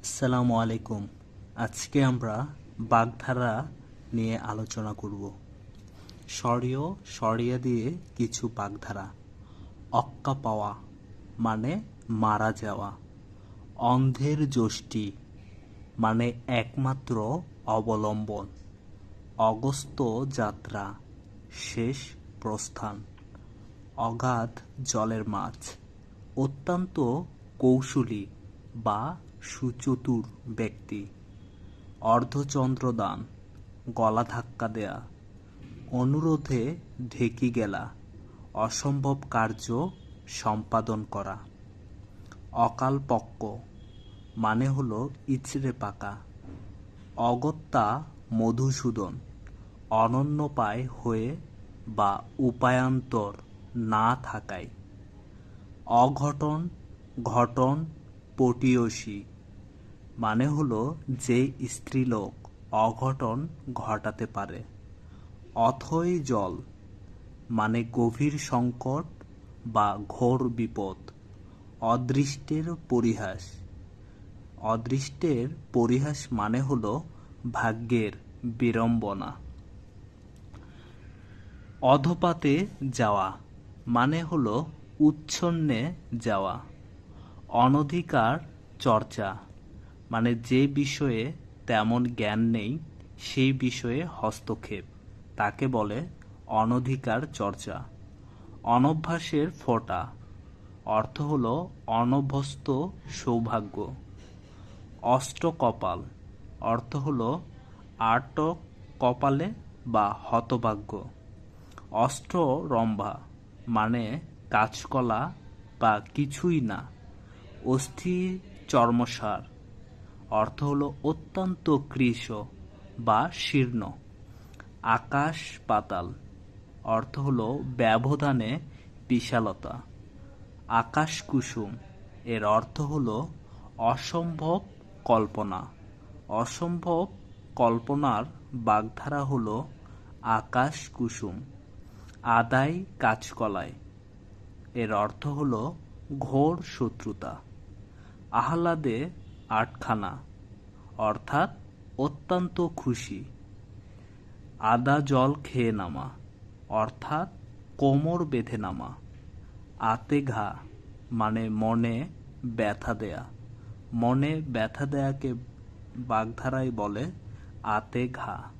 আসসালামু আলাইকুম। আজকে আমরা বাগধারা নিয়ে আলোচনা করব। স্বরীয় স্বরিয়া দিয়ে কিছু বাগধারা। অক্কা পাওয়া মানে মারা যাওয়া। অন্ধের যষ্টি মানে একমাত্র অবলম্বন। অগস্ত যাত্রা, শেষ প্রস্থান। অগাধ জলের মাছ। অত্যন্ত কৌশলী বা সুচতুর ব্যক্তি। অর্ধচন্দ্রদান গলা ধাক্কা দেয়া, অনুরোধে ঢেকি গেলা, অসম্ভব কার্য সম্পাদন করা। অকালপক্ক মানে হলো ইচড়ে পাকা। অগত্যা মধুসূদন অনন্যপায় হয়ে বা উপায়ান্তর না থাকায়। অঘটন, ঘটন পটীয়সী মানে হলো যে স্ত্রীলোক অঘটন ঘটাতে পারে। অথই জল মানে গভীর সংকট বা ঘোর বিপদ। অদৃষ্টের পরিহাস অদৃষ্টের পরিহাস মানে হল ভাগ্যের বিড়ম্বনা। অধপাতে যাওয়া মানে হল উচ্ছন্নে যাওয়া। অনধিকার চর্চা মানে যে বিষয়ে তেমন জ্ঞান নেই, সেই বিষয়ে হস্তক্ষেপ, তাকে বলে অনধিকার চর্চা। অনভ্যাসের ফোঁটা, অর্থ হল অনভ্যস্ত সৌভাগ্য। অষ্টকপাল, অর্থ হল আট কপালে বা হতভাগ্য। অষ্টরম্ভা মানে কাঁচকলা বা কিছুই না। অস্থি চর্মসার। অর্থ হলো অত্যন্ত কৃশ বা শীর্ণ। আকাশ পাতাল। অর্থ হলো ব্যবধানে বিশালতা। আকাশ কুসুম। এর অর্থ হলো অসম্ভব কল্পনা। অসম্ভব কল্পনার বাগধারা হলো আকাশ কুসুম। আদায় কাজকলায়। এর অর্থ হলো ঘোর শত্রুতা। আহ্লাদে আটখানা, অর্থাৎ অত্যন্ত খুশি। আদা জল খেয়ে নামা, অর্থাৎ কোমর বেঁধে নামা। আতে ঘা মানে মনে ব্যথা দেয়া। মনে ব্যথা দেয়াকে বাগধারায় বলে আতে ঘা।